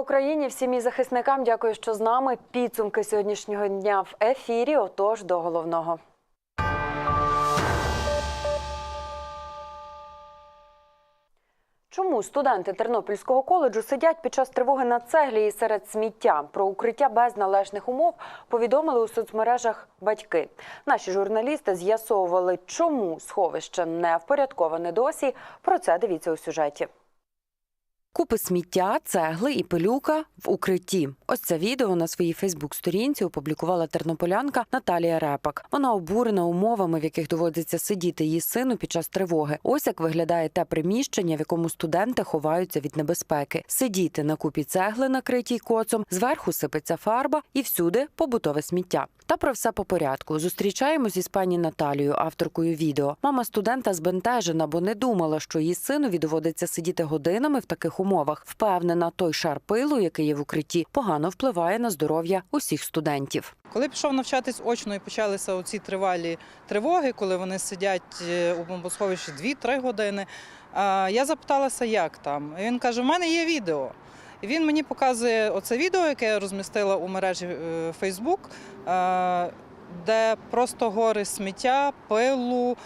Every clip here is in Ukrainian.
Україні! Всім і захисникам дякую, що з нами. Підсумки сьогоднішнього дня в ефірі. Отож, до головного. Чому студенти Тернопільського коледжу сидять під час тривоги на цеглі і серед сміття? Про укриття без належних умов повідомили у соцмережах батьки. Наші журналісти з'ясовували, чому сховище не впорядковане досі. Про це дивіться у сюжеті. Купи сміття, цегли і пилюка в укритті. Ось це відео на своїй Фейсбук-сторінці опублікувала тернополянка Наталія Репак. Вона обурена умовами, в яких доводиться сидіти її сину під час тривоги. Ось як виглядає те приміщення, в якому студенти ховаються від небезпеки. Сидіти на купі цегли, накритій коцом, зверху сипеться фарба і всюди побутове сміття. Та про все по порядку. Зустрічаємось із пані Наталією, авторкою відео. Мама студента збентежена, бо не думала, що її синові доводиться сидіти годинами в таких умовах. Впевнена, той шар пилу, який є в укритті, погано впливає на здоров'я усіх студентів. Коли пішов навчатись очно і почалися оці тривалі тривоги, коли вони сидять е, у бомбосховищі 2-3 години, я запиталася, як там. І він каже: у мене є відео. Він мені показує оце відео, яке я розмістила у мережі е, Facebook, е, де просто гори сміття, пилу,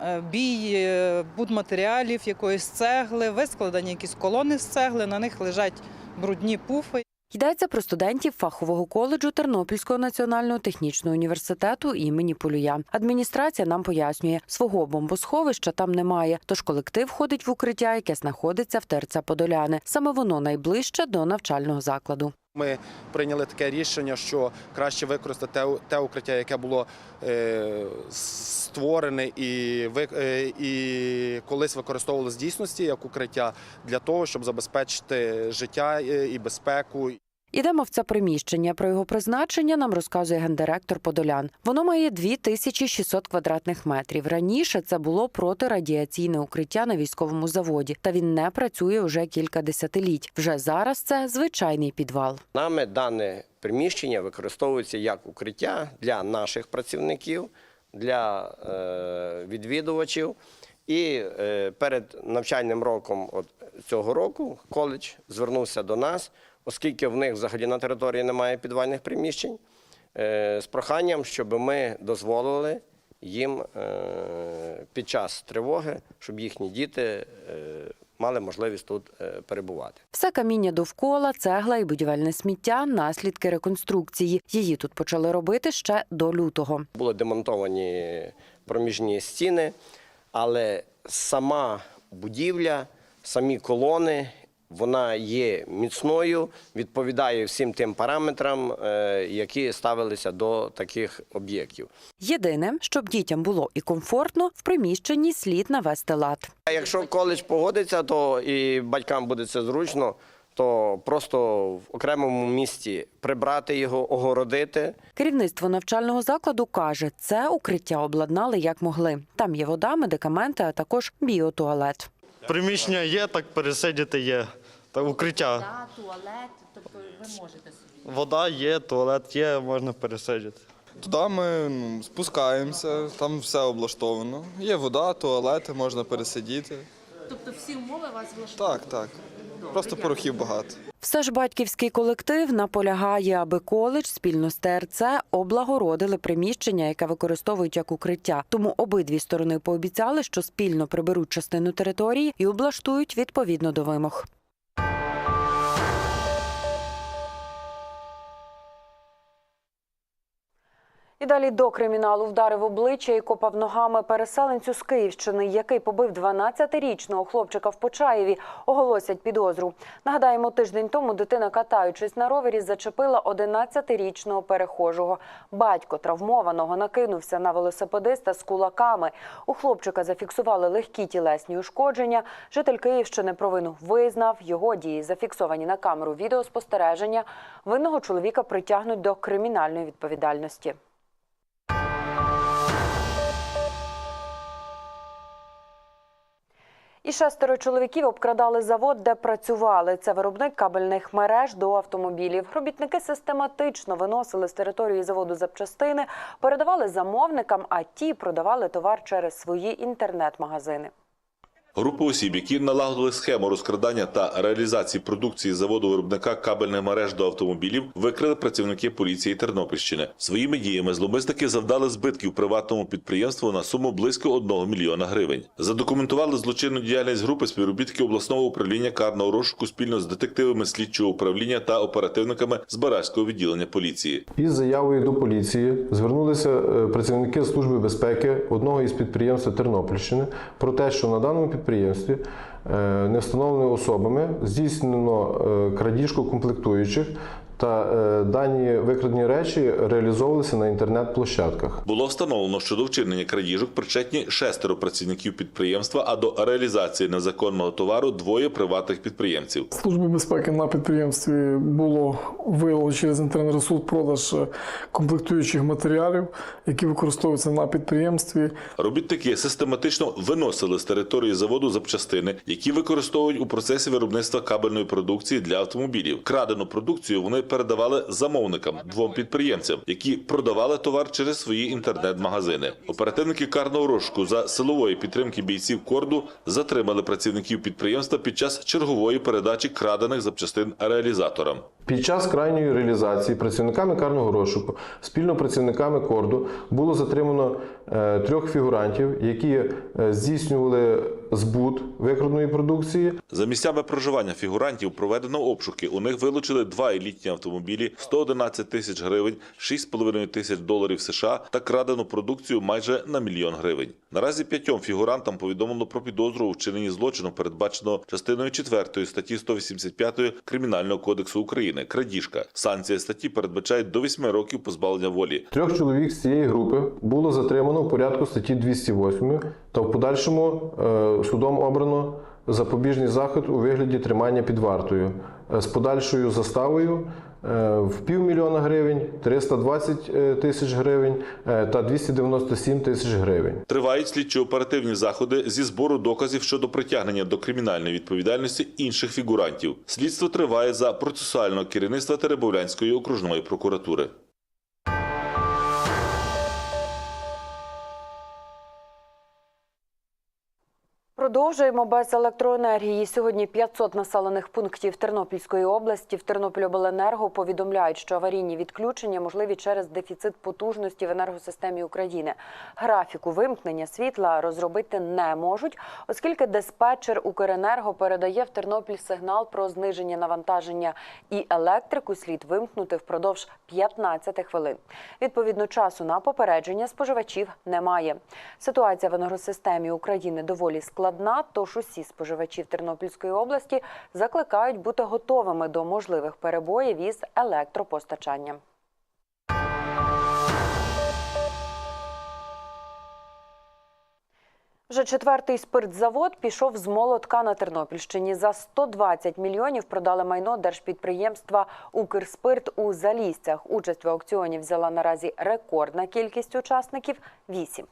е, бій будматеріалів, якоїсь цегли, вискладені якісь колони з цегли, на них лежать брудні пуфи. Йдеться про студентів фахового коледжу Тернопільського національного технічного університету імені Полюя. Адміністрація нам пояснює, свого бомбосховища там немає, тож колектив ходить в укриття, яке знаходиться в ТРЦ Подоляни. Саме воно найближче до навчального закладу. Ми прийняли таке рішення, що краще використати те, укриття, яке було е, створене і, е, і колись використовувалось в дійсності як укриття для того, щоб забезпечити життя е, і безпеку. Ідемо в це приміщення. Про його призначення нам розказує гендиректор Подолян. Воно має 2600 квадратних метрів. Раніше це було протирадіаційне укриття на військовому заводі, та він не працює вже кілька десятиліть. Вже зараз це звичайний підвал. Нами дане приміщення використовується як укриття для наших працівників, для е, відвідувачів. І е, перед навчальним роком от цього року коледж звернувся до нас, оскільки в них взагалі на території немає підвальних приміщень, е, з проханням, щоб ми дозволили їм е, під час тривоги, щоб їхні діти е, мали можливість тут перебувати. Все каміння довкола, цегла і будівельне сміття наслідки реконструкції. Її тут почали робити ще до лютого. Були демонтовані проміжні стіни, але сама будівля, самі колони, вона є міцною, відповідає всім тим параметрам, е, які ставилися до таких об'єктів. Єдине, щоб дітям було і комфортно, в приміщенні слід навести лад. А якщо коледж погодиться, то і батькам буде це зручно, то просто в окремому місті прибрати його, огородити. Керівництво навчального закладу каже, це укриття обладнали як могли. Там є вода, медикаменти, а також біотуалет. Приміщення є, так пересидіти є. Та укриття. Вода, туалет, тобто ви можете собі. Вода є, туалет є, можна пересидіти. Туди ми ну, спускаємося, там все облаштовано. Є вода, туалети, можна пересидіти. Тобто всі умови вас влаштовують? Так, так. Просто порохів багато. Все ж батьківський колектив наполягає, аби коледж спільно з ТРЦ облагородили приміщення, яке використовують як укриття. Тому обидві сторони пообіцяли, що спільно приберуть частину території і облаштують відповідно до вимог. І далі до криміналу вдарив обличчя і копав ногами переселенцю з Київщини, який побив 12-річного хлопчика в Почаєві. Оголосять підозру. Нагадаємо, тиждень тому дитина, катаючись на ровері, зачепила 11-річного перехожого. Батько травмованого накинувся на велосипедиста з кулаками. У хлопчика зафіксували легкі тілесні ушкодження. Житель Київщини провину визнав. Його дії зафіксовані на камеру відеоспостереження. Винного чоловіка притягнуть до кримінальної відповідальності. І шестеро чоловіків обкрадали завод, де працювали. Це виробник кабельних мереж до автомобілів. Робітники систематично виносили з території заводу запчастини, передавали замовникам, а ті продавали товар через свої інтернет-магазини. Група осіб, які налагодили схему розкрадання та реалізації продукції заводу виробника кабельних мереж до автомобілів, викрили працівники поліції Тернопільщини. Своїми діями зловмисники завдали збитків приватному підприємству на суму близько 1 мільйона гривень. Задокументували злочинну діяльність групи співробітники обласного управління карного розшуку спільно з детективами слідчого управління та оперативниками з Бараського відділення поліції. Із заявою до поліції звернулися е, працівники Служби безпеки одного із підприємств Тернопільщини про те, що на даному підприємстві е, невстановленими особами здійснено е, крадіжку комплектуючих та е, дані викрадені речі реалізовувалися на інтернет-площадках. Було встановлено, що до вчинення крадіжок причетні шестеро працівників підприємства, а до реалізації незаконного товару двоє приватних підприємців. Служби безпеки на підприємстві було виявлено через інтернет-ресурс продаж е, комплектуючих матеріалів, які використовуються на підприємстві. Робітники систематично виносили з території заводу запчастини, які використовують у процесі виробництва кабельної продукції для автомобілів. Крадену продукцію вони передавали замовникам двом підприємцям, які продавали товар через свої інтернет-магазини. Оперативники карного розшуку за силової підтримки бійців корду затримали працівників підприємства під час чергової передачі крадених запчастин реалізаторам. Під час крайньої реалізації працівниками карного розшуку, спільно працівниками корду, було затримано е, трьох фігурантів, які е, здійснювали збут викраденої продукції, За місцями проживання фігурантів проведено обшуки. У них вилучили два елітні автомобілі, 111 тисяч гривень, 6,5 тисяч доларів США та крадену продукцію майже на мільйон гривень. Наразі п'ятьом фігурантам повідомлено про підозру у вчиненні злочину, передбаченого частиною 4 статті 185 Кримінального кодексу України крадіжка. Санкція статті передбачає до 8 років позбавлення волі. Трьох чоловік з цієї групи було затримано в порядку статті 208 та в подальшому е, судом обрано запобіжний захід у вигляді тримання під вартою е, з подальшою заставою в півмільйона гривень, 320 е, тисяч гривень е, та 297 тисяч гривень. Тривають слідчо-оперативні заходи зі збору доказів щодо притягнення до кримінальної відповідальності інших фігурантів. Слідство триває за процесуального керівництва Теребовлянської окружної прокуратури. Продовжуємо без електроенергії. Сьогодні 500 населених пунктів Тернопільської області в Тернопільобленерго повідомляють, що аварійні відключення можливі через дефіцит потужності в енергосистемі України. Графіку вимкнення світла розробити не можуть, оскільки диспетчер Укренерго передає в Тернопіль сигнал про зниження навантаження і електрику слід вимкнути впродовж 15 хвилин. Відповідно, часу на попередження споживачів немає. Ситуація в енергосистемі України доволі складна, тож усі споживачі Тернопільської області закликають бути готовими до можливих перебоїв із електропостачанням. Вже четвертий спиртзавод пішов з молотка на Тернопільщині. За 120 мільйонів продали майно держпідприємства Укрспирт у Залісцях. Участь в аукціоні взяла наразі рекордна кількість учасників – 8.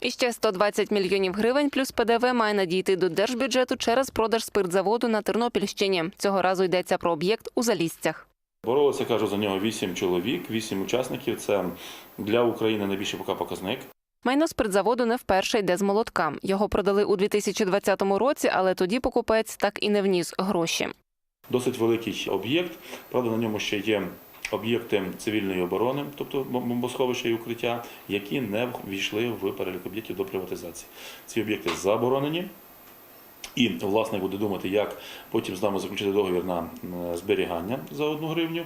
І ще 120 мільйонів гривень плюс ПДВ має надійти до держбюджету через продаж спиртзаводу на Тернопільщині. Цього разу йдеться про об'єкт у Залісцях. Боролися, кажу, за нього вісім чоловік, вісім учасників. Це для України найбільший поки показник. Майно спиртзаводу не вперше йде з молотка. Його продали у 2020 році, але тоді покупець так і не вніс гроші. Досить великий об'єкт. Правда, на ньому ще є об'єкти цивільної оборони, тобто бомбосховища і укриття, які не ввійшли в перелік об'єктів до приватизації. Ці об'єкти заборонені. І власник буде думати, як потім з нами заключити договір на зберігання за одну гривню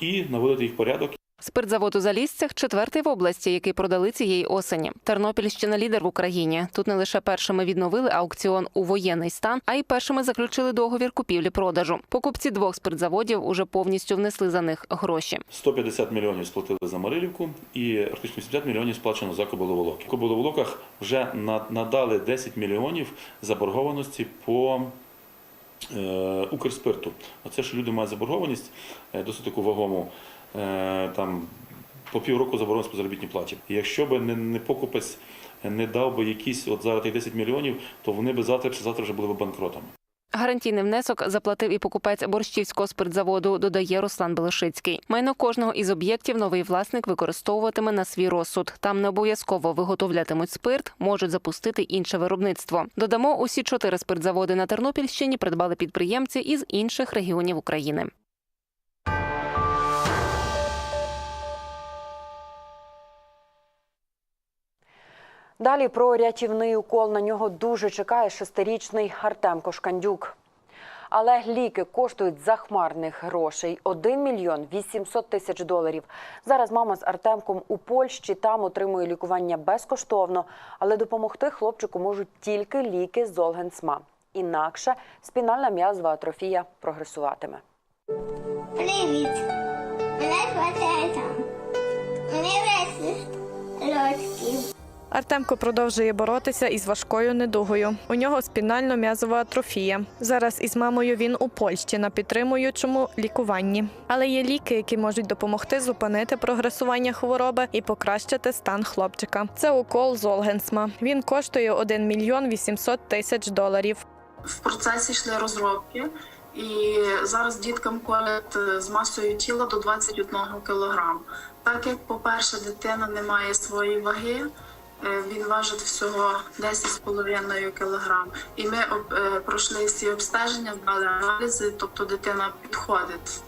і наводити їх в порядок. Спиртзавод у Залісцях четвертий в області, який продали цієї осені. Тернопільщина лідер в Україні. Тут не лише першими відновили аукціон у воєнний стан, а й першими заключили договір купівлі-продажу. Покупці двох спиртзаводів уже повністю внесли за них гроші. 150 мільйонів сплатили за Марилівку і практично 70 мільйонів сплачено за Кобиловолоки. В Кобиловолоках вже на- надали 10 мільйонів заборгованості по е, Укрспирту. Оце ж люди мають заборгованість е, досить таку вагому. Е, там по півроку заборгованість по заробітній платі. Якщо б не, не покупець не дав би якісь от зараз тих 10 мільйонів, то вони б завтра чи завтра вже були б банкротами. Гарантійний внесок заплатив і покупець борщівського спиртзаводу, додає Руслан Белошицький. Майно кожного із об'єктів новий власник використовуватиме на свій розсуд. Там не обов'язково виготовлятимуть спирт, можуть запустити інше виробництво. Додамо, усі чотири спиртзаводи на Тернопільщині придбали підприємці із інших регіонів України. Далі про рятівний укол на нього дуже чекає шестирічний Артем Кошкандюк. Але ліки коштують захмарних грошей 1 мільйон 800 тисяч доларів. Зараз мама з Артемком у Польщі там отримує лікування безкоштовно, але допомогти хлопчику можуть тільки ліки з Золгенсма. Інакше спінальна м'язова атрофія прогресуватиме. Привіт! Мене звати Артем. Мені 10 років. Артемко продовжує боротися із важкою недугою. У нього спінально-м'язова атрофія. Зараз із мамою він у Польщі на підтримуючому лікуванні. Але є ліки, які можуть допомогти зупинити прогресування хвороби і покращити стан хлопчика. Це укол Золгенсма. Він коштує 1 мільйон 800 тисяч доларів. в процесі йшли розробки, і зараз діткам колять е, з масою тіла до 21 кг. Так як, по-перше, дитина не має своєї ваги, він важить всього 10,5 кг. І ми об- е, пройшли всі обстеження, здали аналізи, тобто дитина підходить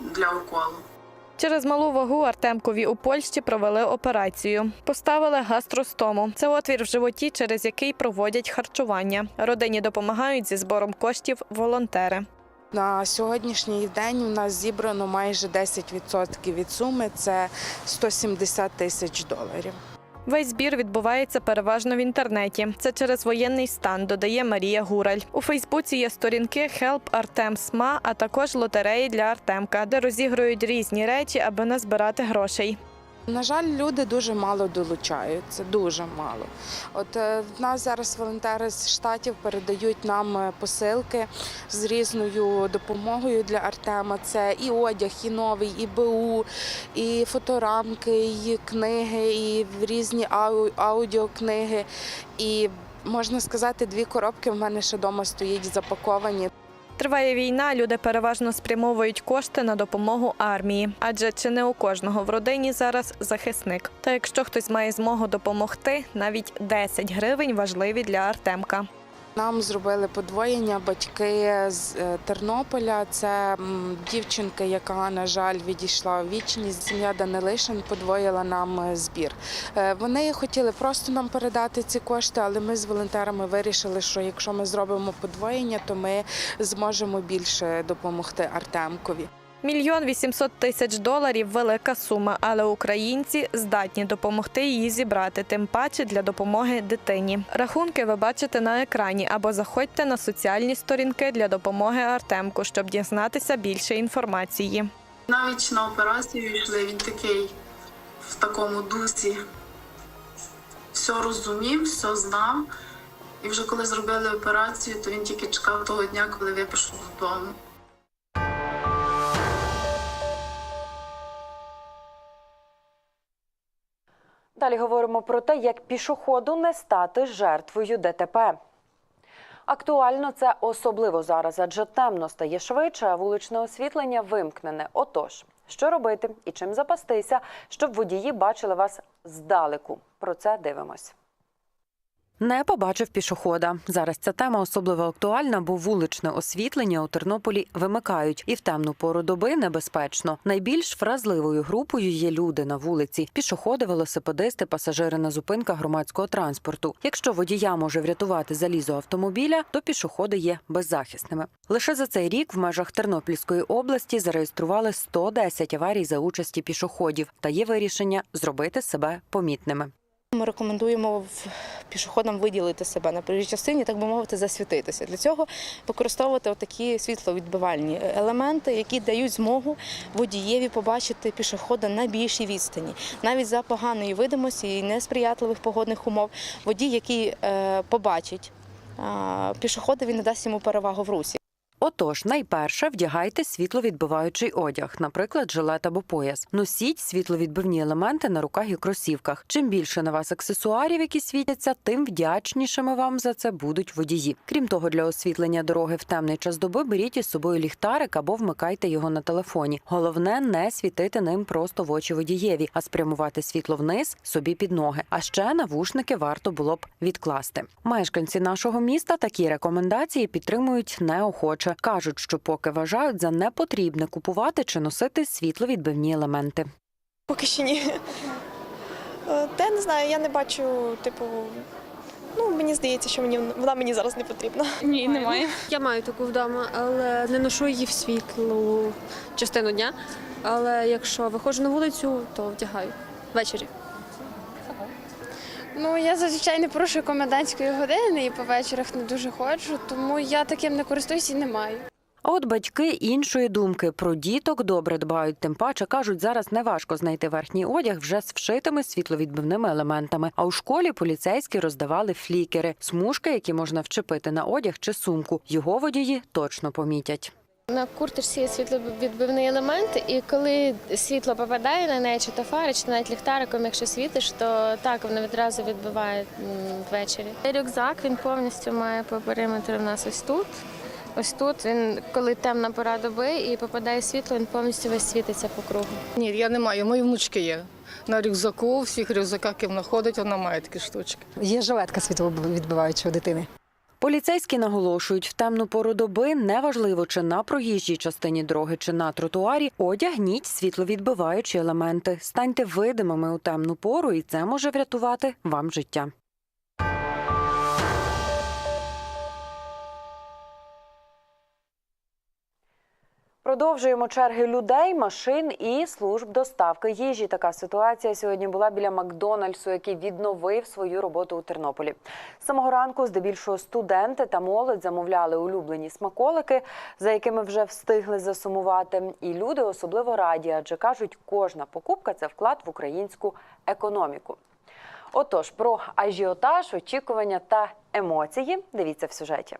для уколу. Через малу вагу Артемкові у Польщі провели операцію. Поставили гастростому. Це отвір в животі, через який проводять харчування. Родині допомагають зі збором коштів волонтери. На сьогоднішній день у нас зібрано майже 10% від суми це 170 тисяч доларів. Весь збір відбувається переважно в інтернеті. Це через воєнний стан, додає Марія Гураль. У Фейсбуці є сторінки Help Артем СМА, а також лотереї для Артемка, де розігрують різні речі, аби назбирати грошей. На жаль, люди дуже мало долучаються, дуже мало. От е, в нас зараз волонтери з штатів передають нам е, посилки з різною допомогою для Артема. Це і одяг, і новий, і БУ, і фоторамки, і книги, і різні ау- аудіокниги. І можна сказати, дві коробки в мене ще вдома стоять запаковані. Триває війна, люди переважно спрямовують кошти на допомогу армії, адже чи не у кожного в родині зараз захисник. Та якщо хтось має змогу допомогти, навіть 10 гривень важливі для Артемка. Нам зробили подвоєння батьки з е, Тернополя. Це дівчинка, яка, на жаль, відійшла в вічність. Сім'я Данилишин подвоїла нам е, збір. Е, Вони хотіли просто нам передати ці кошти, але ми з волонтерами вирішили, що якщо ми зробимо подвоєння, то ми зможемо більше допомогти Артемкові. Мільйон вісімсот тисяч доларів велика сума, але українці здатні допомогти її зібрати, тим паче для допомоги дитині. Рахунки ви бачите на екрані або заходьте на соціальні сторінки для допомоги Артемку, щоб дізнатися більше інформації. Навіть на операцію йшли, він такий в такому дусі. Все розумів, все знав. І вже коли зробили операцію, то він тільки чекав того дня, коли пішов додому. Далі говоримо про те, як пішоходу не стати жертвою ДТП. Актуально це особливо зараз, адже темно стає швидше, а вуличне освітлення вимкнене. Отож, що робити і чим запастися, щоб водії бачили вас здалеку? Про це дивимось. Не побачив пішохода. Зараз ця тема особливо актуальна, бо вуличне освітлення у Тернополі вимикають, і в темну пору доби небезпечно. Найбільш вразливою групою є люди на вулиці: пішоходи, велосипедисти, пасажири на зупинках громадського транспорту. Якщо водія може врятувати залізо автомобіля, то пішоходи є беззахисними. Лише за цей рік в межах Тернопільської області зареєстрували 110 аварій за участі пішоходів, та є вирішення зробити себе помітними. Ми рекомендуємо пішоходам виділити себе на проїжджій частині, так би мовити, засвітитися. Для цього використовувати такі світловідбивальні елементи, які дають змогу водієві побачити пішохода на більшій відстані. Навіть за поганої видимості і несприятливих погодних умов водій, який е, побачить е, пішохода, він не дасть йому перевагу в русі. Отож, найперше вдягайте світловідбиваючий одяг, наприклад, жилет або пояс. Носіть світловідбивні елементи на руках і кросівках. Чим більше на вас аксесуарів, які світяться, тим вдячнішими вам за це будуть водії. Крім того, для освітлення дороги в темний час доби беріть із собою ліхтарик або вмикайте його на телефоні. Головне не світити ним просто в очі водієві, а спрямувати світло вниз собі під ноги. А ще навушники варто було б відкласти. Мешканці нашого міста такі рекомендації підтримують неохоче. Кажуть, що поки вважають за непотрібне купувати чи носити світловідбивні елементи. Поки що ні. Е, Та не знаю, я не бачу, типу. Ну, мені здається, що мені вона мені зараз не потрібна. Ні, немає. Я маю таку вдома, але не ношу її в світлу частину дня. Але якщо виходжу на вулицю, то вдягаю ввечері. Ну, я зазвичай не порушую комендантської години і по вечорах не дуже ходжу, тому я таким не користуюся і не маю. А от батьки іншої думки про діток добре дбають. Тим паче кажуть, зараз неважко знайти верхній одяг вже з вшитими світловідбивними елементами. А у школі поліцейські роздавали флікери, смужки, які можна вчепити на одяг чи сумку. Його водії точно помітять. На курточці є світловідбивний елемент, і коли світло попадає на неї, чи то фари, чи навіть ліхтариком, якщо світиш, то так воно відразу відбиває ввечері. Рюкзак він повністю має по периметру в нас ось тут. Ось тут він, коли темна пора доби і попадає світло, він повністю весь світиться по кругу. Ні, я не маю. Мої внучки є. На рюкзаку, всіх рюкзаках, які вона ходить, вона має такі штучки. Є жилетка світловідбиваюча у дитини. Поліцейські наголошують, в темну пору доби неважливо, чи на проїжджій частині дороги, чи на тротуарі, одягніть світловідбиваючі елементи. Станьте видимими у темну пору, і це може врятувати вам життя. Продовжуємо черги людей, машин і служб доставки їжі. Така ситуація сьогодні була біля Макдональдсу, який відновив свою роботу у Тернополі. З самого ранку, здебільшого, студенти та молодь замовляли улюблені смаколики, за якими вже встигли засумувати. І люди особливо раді, адже кажуть, кожна покупка це вклад в українську економіку. Отож, про ажіотаж, очікування та емоції дивіться в сюжеті.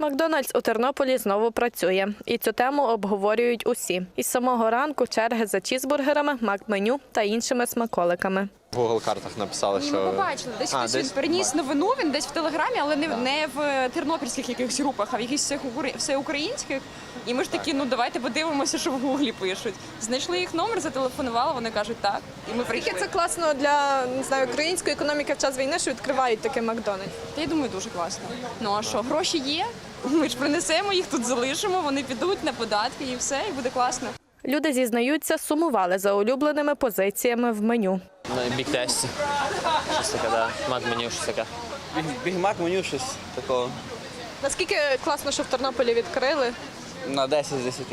Макдональдс у Тернополі знову працює, і цю тему обговорюють усі. Із самого ранку черги за чізбургерами, макменю та іншими смаколиками. В Google картах написали, що Ми побачили, десь А, хтось десь? він переніс новину, він десь в телеграмі, але не, не в тернопільських якихось групах, а в якихось всеукраїнських. І ми ж такі, ну давайте подивимося, що в гуглі пишуть. Знайшли їх номер, зателефонували, вони кажуть так. І ми прийшли. Це класно для не знаю, української економіки в час війни, що відкривають таке Макдональдс. Та я думаю, дуже класно. Ну а що, гроші є? Ми ж принесемо їх тут, залишимо, вони підуть на податки і все, і буде класно. Люди зізнаються, сумували за улюбленими позиціями в меню. на тесті. Щось таке, да. Мак меню, щось таке. Бігмак меню щось такого Наскільки класно, що в Тернополі відкрили? На 10 з 10.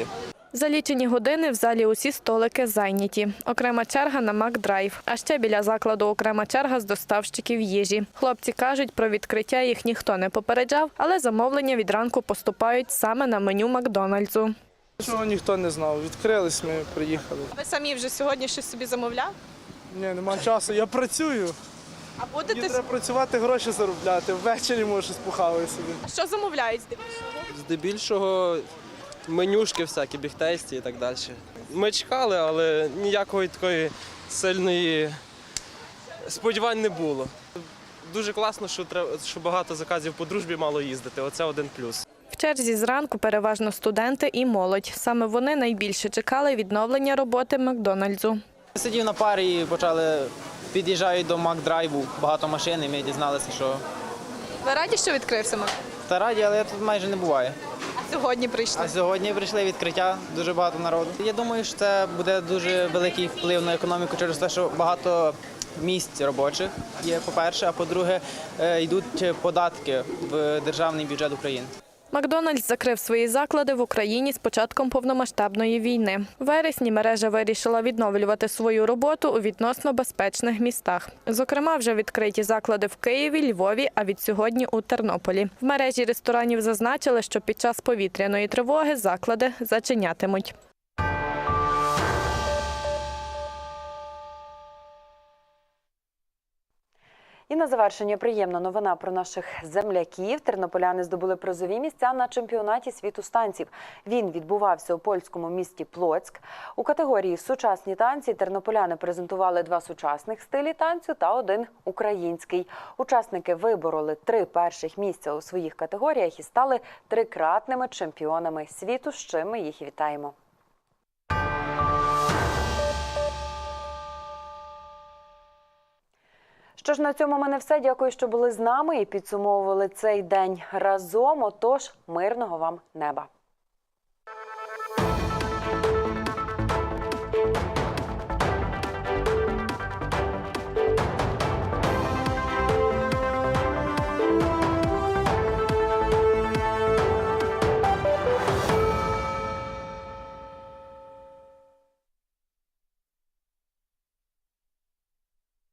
За лічені години в залі усі столики зайняті. Окрема черга на Макдрайв. А ще біля закладу окрема черга з доставщиків їжі. Хлопці кажуть, про відкриття їх ніхто не попереджав, але замовлення від ранку поступають саме на меню Макдональдсу. Чого ніхто не знав. Відкрились, ми приїхали. Ви самі вже сьогодні щось собі замовляв? Ні, нема часу. Я працюю. А Мені будете треба працювати, гроші заробляти. Ввечері може щось похаваю собі. що замовляють здебільшого? Здебільшого менюшки всякі, бігтесті і так далі. Ми чекали, але ніякої такої сильної сподівань не було. Дуже класно, що треба, що багато заказів по дружбі мало їздити. Оце один плюс. В черзі зранку переважно студенти і молодь. Саме вони найбільше чекали відновлення роботи Макдональдсу. Сидів на парі і почали під'їжджають до Макдрайву, багато машин, і ми дізналися, що Ви раді, що відкрився Мак? та раді, але тут майже не буває. Сьогодні прийшли? А сьогодні прийшли відкриття, дуже багато народу. Я думаю, що це буде дуже великий вплив на економіку через те, що багато місць робочих є, по-перше, а по-друге, е, йдуть податки в державний бюджет України. Макдональдс закрив свої заклади в Україні з початком повномасштабної війни. В вересні мережа вирішила відновлювати свою роботу у відносно безпечних містах. Зокрема, вже відкриті заклади в Києві, Львові, а від сьогодні у Тернополі. В мережі ресторанів зазначили, що під час повітряної тривоги заклади зачинятимуть. І на завершення приємна новина про наших земляків. Тернополяни здобули призові місця на чемпіонаті світу з танців. Він відбувався у польському місті Плоцьк. У категорії сучасні танці тернополяни презентували два сучасних стилі танцю та один український. Учасники вибороли три перших місця у своїх категоріях і стали трикратними чемпіонами світу. З чим ми їх вітаємо. Що ж на цьому мене все. Дякую, що були з нами і підсумовували цей день разом. Отож, мирного вам неба.